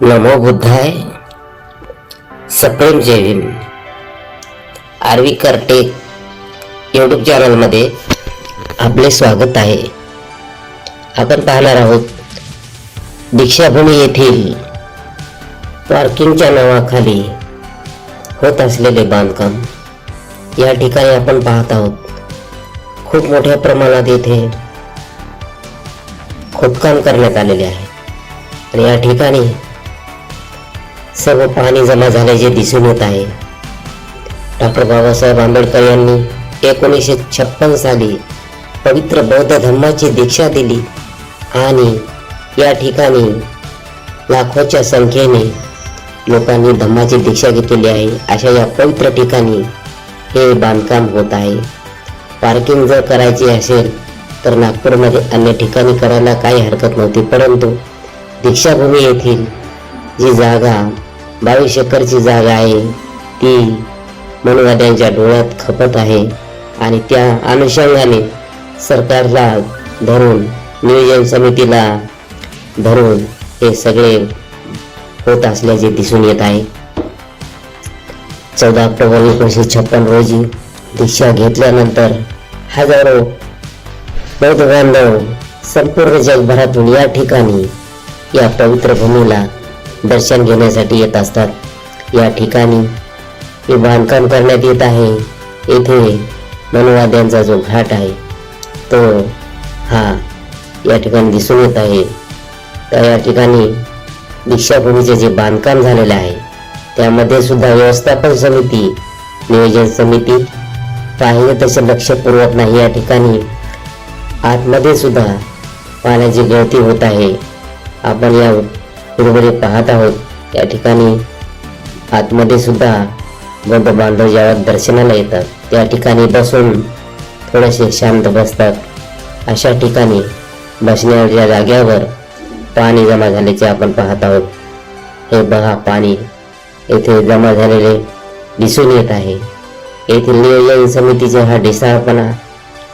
नमो बुद्धाय। सप्रेम जय भीम। आरवी करटे यूट्यूब चॅनलमध्ये आपले स्वागत आहे. आपण पाहणार आहोत दीक्षाभूमी येथील पार्किंगच्या नावाखाली होत असलेले बांधकाम. या ठिकाणी आपण पाहत आहोत खूप मोठ्या प्रमाणात येथे खोदकाम करण्यात आलेले आहे. आणि या ठिकाणी सर्व पाणी जमा झाल्याचे दिसून येत आहे. डॉक्टर बाबासाहेब आंबेडकर यांनी एकोणीसशे छप्पन साली पवित्र बौद्ध धर्माची दीक्षा दिली आणि या ठिकाणी लाखोच्या संख्येने लोकांनी धम्माची दीक्षा घेतलेली आहे. अशा या पवित्र ठिकाणी हे बांधकाम होत आहे. पार्किंग जर करायची असेल तर नागपूरमध्ये अन्य ठिकाणी करायला काही हरकत नव्हती परंतु दीक्षाभूमी येथील जी जागा बावीस एकरची जागा आहे. ती मनुवाद्यांच्या डोळ्यात खपत आहे आणि त्या अनुषंगाने सरकारला धरून नियोजन समितीला धरून हे सगळे होत असल्याचे दिसून येत आहे. चौदा ऑक्टोबर एकोणीसशे छप्पन रोजी दीक्षा घेतल्यानंतर हजारो बौद्ध बांधव संपूर्ण जगभरातून या ठिकाणी या पवित्र भूमीला दर्शन घेण्यासाठी येत असतात. या ठिकाणी हे बांधकाम करण्यात येत आहे. येथे मनवाद्यांचा जो घाट आहे तो हा या ठिकाणी दिसून येत आहे. तर या ठिकाणी दीक्षाभूमीचे जे बांधकाम झालेलं आहे त्यामध्ये सुद्धा व्यवस्थापन समिती नियोजन समिती पाहिजे तसे लक्षपूर्वक नाही. या ठिकाणी आतमध्ये सुद्धा पाण्याची गळती होत आहे. आपण या बरोबर पाहत आहोत. या ठिकाणी आतमध्ये सुद्धा बौद्ध बांधव जेव्हा दर्शनाला येतात त्या ठिकाणी बसून थोडेसे शांत बसतात. अशा ठिकाणी बसण्याच्या जाग्यावर पाणी जमा झाल्याचे आपण पाहत आहोत. हे बघा पाणी येथे जमा झालेले दिसून येत आहे. येथील नियोजन समितीचा हा ढिसाळपणा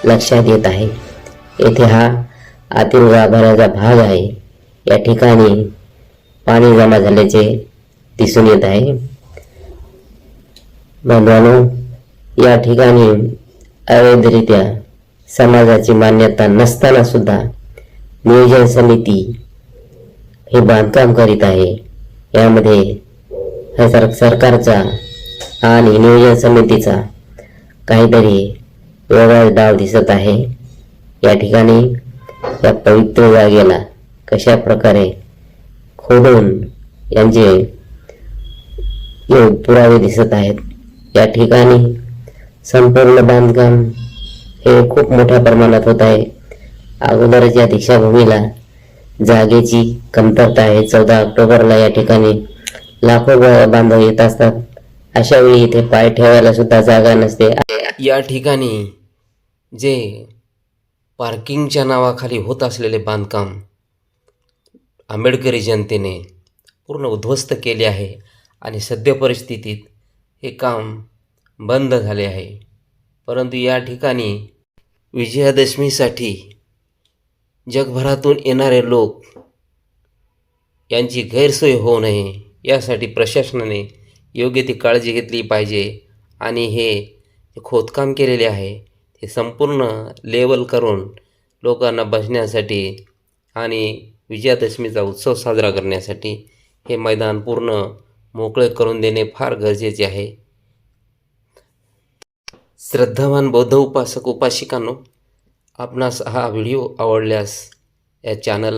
लक्षात येत आहे. येथे हा आतील गाभाऱ्याचा भाग आहे. या ठिकाणी पाणी जमा झाल्याचे दिसून येत आहे. बांधवानो या ठिकाणी अवैधरित्या समाजाची मान्यता नसताना सुद्धा नियोजन समिती हे बांधकाम करीत आहे. यामध्ये सर सरकारचा आणि नियोजन समितीचा काहीतरी वेगळाच डाव दिसत आहे. या ठिकाणी या पवित्र जागेला कशा प्रकारे खोडून यांचे पुरावे दिसत आहेत. या ठिकाणी संपूर्ण बांधकाम हे खूप मोठ्या प्रमाणात होत आहे. अगोदरच या दीक्षाभूमीला जागेची कमतरता आहे. चौदा ऑक्टोबरला या ठिकाणी लाखो बांधव येत असतात. अशा वेळी इथे पाय ठेवायला सुद्धा जागा नसते. या ठिकाणी जे पार्किंगच्या नावाखाली होत असलेले बांधकाम आंबेडकरी जनतेने पूर्ण उद्ध्वस्त केले आहे आणि सद्य परिस्थितीत हे काम बंद झाले आहे. परंतु या ठिकाणी विजयादशमीसाठी जगभरातून येणारे लोक यांची गैरसोय होऊ नये यासाठी प्रशासनाने योग्य ती काळजी घेतली पाहिजे आणि हे खोदकाम केलेले आहे ते संपूर्ण लेवल करून लोकांना बसण्यासाठी आणि विजयादशमीचा उत्सव साजरा करण्यासाठी हे मैदान पूर्ण मोकळे करून देणे फार गरजेचे आहे. श्रद्धावान बौद्ध उपासक उपासिकांनो आपणास हा व्हिडिओ आवडल्यास या चॅनल